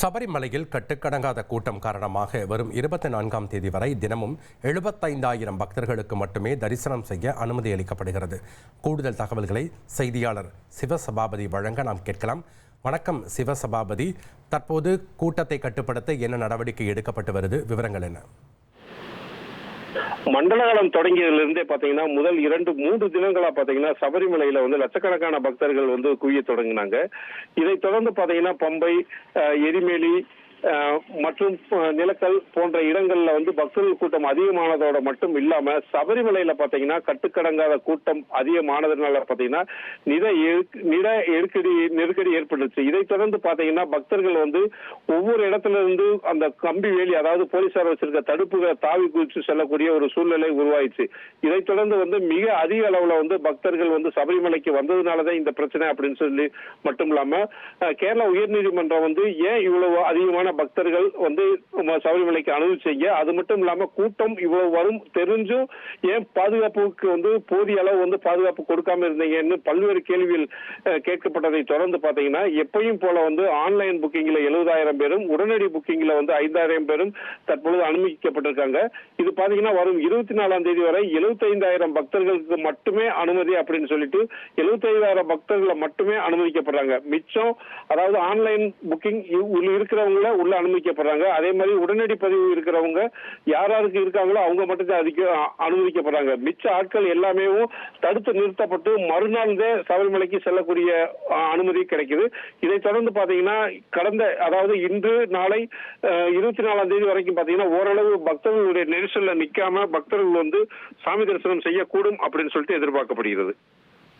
சபரிமலையில் கட்டுக்கடங்காத கூட்டம் காரணமாக வரும் இருபத்தி நான்காம் தேதி வரை தினமும் எழுபத்தைந்தாயிரம் பக்தர்களுக்கு மட்டுமே தரிசனம் செய்ய அனுமதி அளிக்கப்படுகிறது. கூடுதல் தகவல்களை செய்தியாளர் சிவசபாபதி வழங்க நாம் கேட்கலாம். வணக்கம் சிவசபாபதி. தற்போது கூட்டத்தை கட்டுப்படுத்த என்ன நடவடிக்கை எடுக்கப்பட்டு வருது? விவரங்கள் என்ன? மண்டலகாலம் தொடங்கியதிலிருந்தே பாத்தீங்கன்னா முதல் இரண்டு மூன்று தினங்களா பாத்தீங்கன்னா சபரிமலையில வந்து லட்சக்கணக்கான பக்தர்கள் வந்து குவிய தொடங்கினாங்க. இதை தொடர்ந்து பாத்தீங்கன்னா பம்பை எரிமேலி மற்றும் நிலக்கல் போன்ற இடங்கள்ல வந்து பக்தர்கள் கூட்டம் அதிகமானதோட மட்டும் இல்லாம சபரிமலையில பாத்தீங்கன்னா கட்டுக்கடங்காத கூட்டம் அதிகமானதுனால பாத்தீங்கன்னா நித நில நெருக்கடி நெருக்கடி ஏற்பட்டுச்சு. இதைத் தொடர்ந்து பாத்தீங்கன்னா பக்தர்கள் வந்து ஒவ்வொரு இடத்துல இருந்து அந்த கம்பி வேலி அதாவது போலீசார் வச்சிருக்க தடுப்புகளை தாவி குதிச்சு செல்லக்கூடிய ஒரு சூழ்நிலை உருவாயிடுச்சு. இதைத் தொடர்ந்து வந்து மிக அதிக அளவுல வந்து பக்தர்கள் வந்து சபரிமலைக்கு வந்ததுனாலதான் இந்த பிரச்சனை அப்படின்னு சொல்லி மட்டும் இல்லாம கேரள கேரளா உயர்நீதிமன்றம் வந்து ஏன் இவ்வளவு அதிகமான பக்தர்கள் வந்து சபரிமலைக்கு அனுமதி செய்ய அது மட்டும் இல்லாம கூட்டம் இவ்வளவு வரும் தெரிஞ்சும் ஏன் பாதுகாப்புக்கு வந்து போதிய அளவு வந்து பாதுகாப்பு கொடுக்காம இருந்தீங்கன்னு பல்வேறு கேள்விகள் கேட்கப்பட்டதை தொடர்ந்து பாத்தீங்கன்னா எப்பயும் போல வந்து ஆன்லைன் புக்கிங்ல எழுபதாயிரம் பேரும் உடனடி புக்கிங்ல வந்து ஐந்தாயிரம் பேரும் தற்பொழுது அனுமதிக்கப்பட்டிருக்காங்க. இது பாத்தீங்கன்னா வரும் இருபத்தி நாலாம் தேதி வரை எழுபத்தைந்தாயிரம் பக்தர்களுக்கு மட்டுமே அனுமதி அப்படின்னு சொல்லிட்டு எழுபத்தைந்தாயிரம் பக்தர்களை மட்டுமே அனுமதிக்கப்படுறாங்க. மிச்சம் அதாவது ஆன்லைன் புக்கிங் இருக்கிறவங்கள உள்ள அனுமதிக்கப்படுறாங்க. அதே மாதிரி உடனடி பதிவு இருக்கிறவங்க யார் யாருக்கு இருக்காங்களோ அவங்க மட்டும் தான் அனுமதிக்கப்படுறாங்க. மிச்ச ஆட்கள் எல்லாமே தடுத்து நிறுத்தப்பட்டு மறுநாள் தான் சபரிமலைக்கு செல்லக்கூடிய அனுமதி கிடைக்குது. இதை தொடர்ந்து பாத்தீங்கன்னா கடந்த அதாவது இன்று நாளை இருபத்தி நாலாம் தேதி வரைக்கும் பாத்தீங்கன்னா ஓரளவு பக்தர்களுடைய நெரிசல்ல நிக்காம பக்தர்கள் வந்து சாமி தரிசனம் செய்யக்கூடும் அப்படின்னு சொல்லிட்டு எதிர்பார்க்கப்படுகிறது.